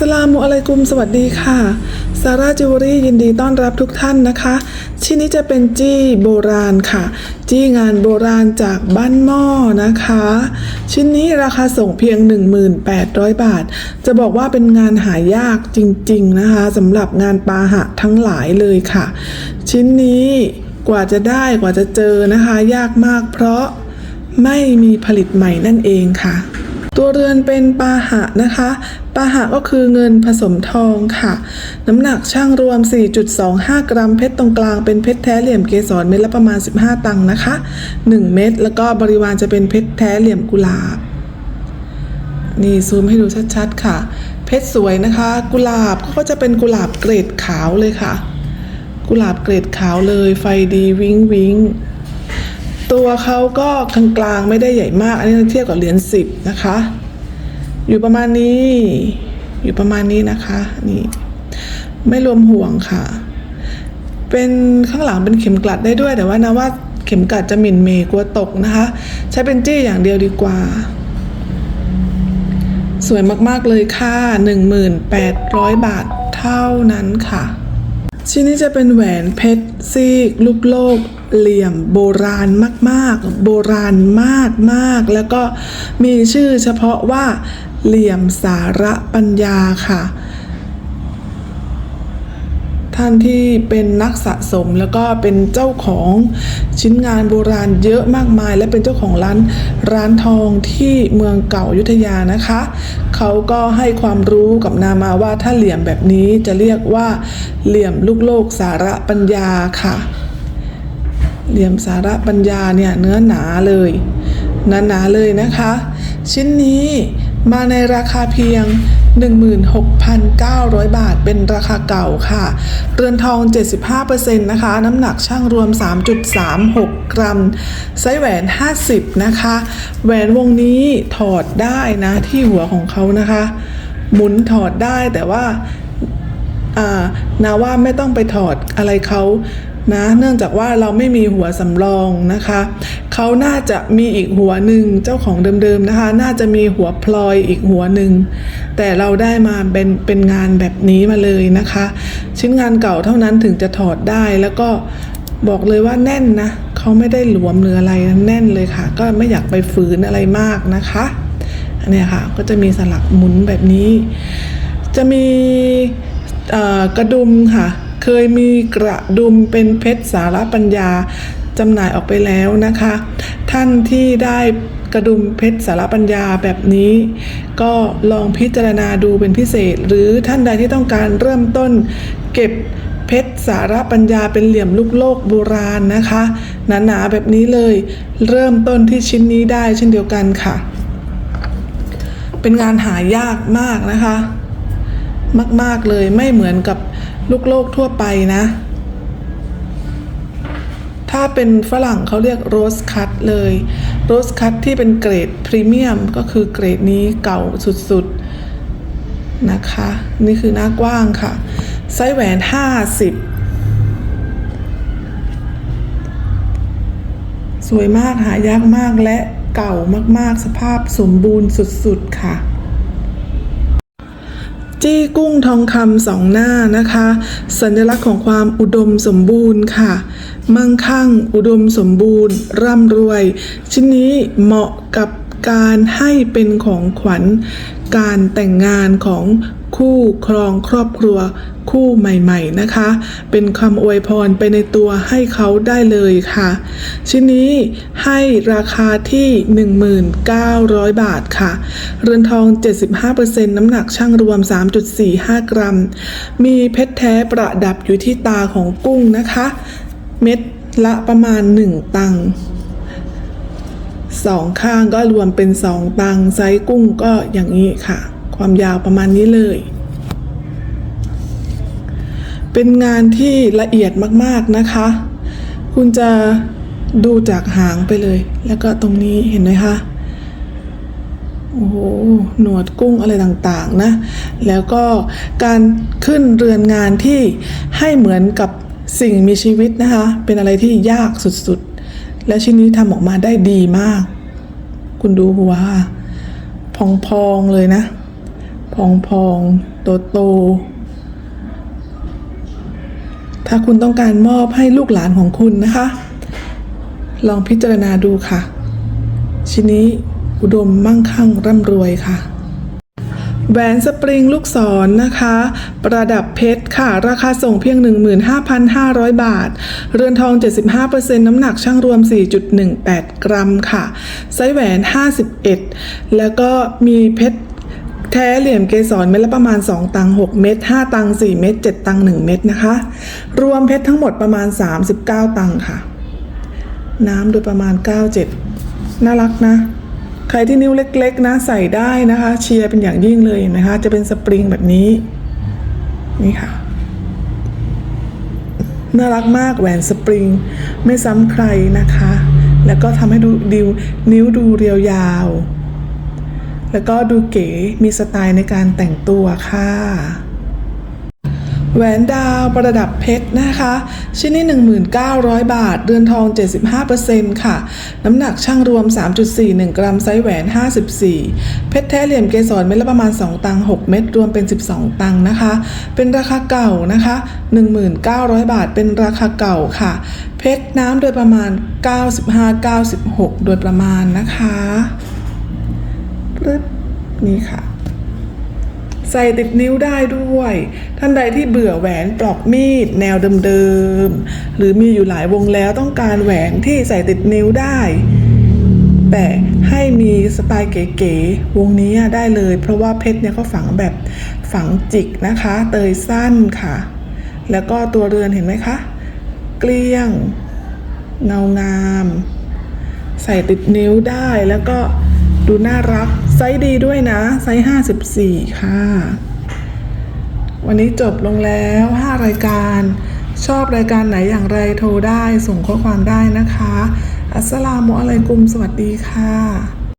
สลามุอะลัยกุมสวัสดีค่ะซาร่าจิวเวลรี่ยินดีต้อนรับทุกท่านนะคะ ชิ้นนี้จะเป็นจี้โบราณค่ะ จี้งานโบราณจากบ้านหม้อนะคะ ชิ้นนี้ราคาส่งเพียง 1800 บาท จะบอกว่าเป็นงานหายากจริงๆนะคะสำหรับงานปาหะทั้งหลายเลยค่ะ ชิ้นนี้กว่าจะได้กว่าจะเจอนะคะ ยากมากเพราะไม่มีผลิตใหม่นั่นเองค่ะตัวเรือนเป็นปาหะนะคะ ปาหะก็คือเงินผสมทองค่ะ น้ำหนักช่างรวม 4.25 กรัม เพชรตรงกลางเป็นเพชรแท้เหลี่ยมเกสรเม็ดละประมาณ 15 ตังค์นะคะ 1 เม็ดแล้วก็บริวารจะเป็นเพชรแท้เหลี่ยมกุหลาบนี่ซูมให้ดูชัดๆค่ะ เพชรสวยนะคะ กุหลาบก็จะเป็นกุหลาบเกรดขาวเลยค่ะ กุหลาบเกรดขาวเลย ไฟดีวิงวิงตัวเขาก็กลางๆไม่ได้ใหญ่มาก อันนี้เทียบกับเหรียญสิบนะคะ อยู่ประมาณนี้ อยู่ประมาณนี้นะคะ นี่ไม่รวมห่วงค่ะ เป็นข้างหลังเป็นเข็มกลัดได้ด้วย แต่ว่านะว่าเข็มกลัดจะหมิ่นเมย์กลัวตกนะคะ ใช้เป็นจี้อย่างเดียวดีกว่า สวยมากๆเลยค่ะ 1,800 บาทเท่านั้นค่ะ ชิ้นนี้จะเป็นแหวนเพชรซีกลูกโลกเหลี่ยมโบราณมาก ๆ โบราณมากมากๆแล้วก็มีชื่อเฉพาะว่า เหลี่ยมสาระปัญญาค่ะ ท่านที่เป็นนักสะสมแล้วก็เป็นเจ้าของชิ้นงานโบราณเยอะมากมาย และเป็นเจ้าของร้านร้านทองที่เมืองเก่าอยุธยานะคะ เขาก็ให้ความรู้กับนามาว่าถ้าเหลี่ยมแบบนี้จะเรียกว่าเหลี่ยมลูกโลกสาระปัญญาค่ะ เหลี่ยมสาระปัญญาเนี่ยเนื้อหนาเลยหนาหนาๆเลยนะคะ ชิ้นนี้ มาในราคาเพียง 16,900 บาทเป็นราคาเก่าค่ะ เรือนทอง 75%นะคะ น้ำหนักช่างรวม 3.36 กรัม ไซส์แหวน 50 นะคะ แหวนวงนี้ถอดได้นะที่หัวของเขานะคะ หมุนถอดได้แต่ว่าอ่านาว่าไม่ต้องไปถอดอะไรเขา นะเนื่องจากว่าเราไม่มีหัวสำรองนะคะเขาน่าจะมีอีกหัวหนึ่งเจ้าของเดิมๆนะคะ น่าจะมีหัวพลอยอีกหัวหนึ่งแต่เราได้มาเป็นเป็นงานแบบนี้มาเลยนะคะ ชิ้นงานเก่าเท่านั้นถึงจะถอดได้แล้วก็บอกเลยว่าแน่นนะเขาไม่ได้หลวมหรืออะไรแน่นเลยค่ะ ก็ไม่อยากไปฝืนอะไรมากนะคะอันเนี้ยค่ะก็จะมีสลักหมุนแบบนี้ จะมีกระดุมค่ะ เคยมีกระดุมเป็นเพชรสารปัญญาจำหน่ายออกไปแล้วนะคะ ท่านที่ได้กระดุมเพชรสารปัญญาแบบนี้ ก็ลองพิจารณาดูเป็นพิเศษ หรือท่านใดที่ต้องการเริ่มต้นเก็บเพชรสารปัญญาเป็นเหลี่ยมลูกโลกโบราณนะคะ หนาๆแบบนี้เลย เริ่มต้นที่ชิ้นนี้ได้เช่นเดียวกันค่ะ เป็นงานหายากมากนะคะ มากๆเลยไม่เหมือนกับ ลูกโลกทั่วไปนะ ถ้าเป็นฝรั่งเขาเรียกโรสคัตเลยโรสคัตที่เป็นเกรดพรีเมียมก็คือเกรดนี้เก่าสุดๆ นะคะ นี่คือหน้ากว้างค่ะ ไซส์แหวน 50 สวยมากหายากมากและเก่ามากๆ สภาพสมบูรณ์สุดๆ ค่ะ จี้กุ้งทองคำสองหน้านะคะ สัญลักษณ์ของความอุดมสมบูรณ์ค่ะ มั่งคั่ง อุดมสมบูรณ์ ร่ำรวย ชิ้นนี้เหมาะกับการให้เป็นของขวัญ การแต่งงานของคู่ครองครอบครัวคู่ใหม่ๆนะคะ เป็นคำอวยพรไปในตัวให้เขาได้เลยค่ะ ชิ้นนี้ให้ราคาที่ 1,900 บาทค่ะ เรือนทอง 75%น้ำหนักช่างรวม 3.45 กรัม มีเพชรแท้ประดับอยู่ที่ตาของกุ้งนะคะ เม็ดละประมาณ 1 ตังค์ สองข้างก็รวมเป็น2ตังไซส์กุ้งก็อย่างนี้ค่ะ ความยาวประมาณนี้เลย เป็นงานที่ละเอียดมากๆนะคะ คุณจะดูจากหางไปเลย แล้วก็ตรงนี้เห็นไหมคะโอ้โหหนวดกุ้งอะไรต่างๆนะ แล้วก็การขึ้นเรือนงานที่ให้เหมือนกับสิ่งมีชีวิตนะคะ เป็นอะไรที่ยากสุดๆ และชิ้นนี้ทำออกมาได้ดีมาก คุณดูหัวพองๆเลยนะ พองพองโตโตๆถ้าคุณต้องการมอบให้ลูกหลานของคุณนะคะ ลองพิจารณาดูค่ะ ชิ้นนี้อุดมมั่งคั่งร่ำรวยค่ะ แหวนสปริงลูกศรนนะคะ ประดับเพชรค่ะ ราคาส่งเพียง 15,500 บาท เรือนทอง 75%น้ำหนักช่างรวม 4.18 กรัมค่ะ ไซส์แหวน 51 แล้วก็มีเพชรแท้เหลี่ยมเกสรเม็ดละประมาณ 2 ตัง 6 เม็ด5ตัง 4 เม็ด7ตัง 1 เม็ดนะคะ รวมเพชรทั้งหมดประมาณ 39 ตังค์ค่ะ น้ำโดยประมาณ 97 น่ารักนะ ใครที่นิ้วเล็กๆนะใส่ได้นะคะ เชียร์เป็นอย่างยิ่งเลยนะคะ จะเป็นสปริงแบบนี้ นี่ค่ะ น่ารักมากแหวนสปริง ไม่ซ้ำใครนะคะ แล้วก็ทำให้ดูดิวนิ้วดูเรียวยาว แล้วก็ดูเก๋มีสไตล์ในการแต่งตัวค่ะ แหวนดาวประดับเพชรนะคะ ชิ้นนี้ 1,900 บาท เรือนทอง 75%ค่ะ น้ำหนักช่างรวม 3.41 กรัม ไซส์แหวน 54 เพชรแท้เหลี่ยมเกสรเม็ดละประมาณ 2 ตัง 6 เม็ดรวมเป็น 12 ตังนะคะ เป็นราคาเก่านะคะ 1,900 บาท เป็นราคาเก่าค่ะ เพชรน้ำโดยประมาณ 95-96 โดยประมาณนะคะปึ๊บนี่ค่ะ ใส่ติดนิ้วได้ด้วย ท่านใดที่เบื่อแหวนปลอกมีดแนวเดิมๆ หรือมีอยู่หลายวงแล้วต้องการแหวนที่ใส่ติดนิ้วได้ แต่ให้มีสไตล์เก๋ๆ วงนี้ได้เลย เพราะว่าเพชรเนี่ยเขาฝังแบบฝังจิกนะคะ เตยสั้นค่ะ แล้วก็ตัวเรือนเห็นไหมคะ เกลี้ยง เงางาม ใส่ติดนิ้วได้แล้วก็ดูน่ารัก ไซส์ดีด้วยนะ ไซส์54ค่ะ วันนี้จบลงแล้ว5รายการ ชอบรายการไหนอย่างไรโทรได้ส่งข้อความได้นะคะ อัสสลามุอะลัยกุม สวัสดีค่ะ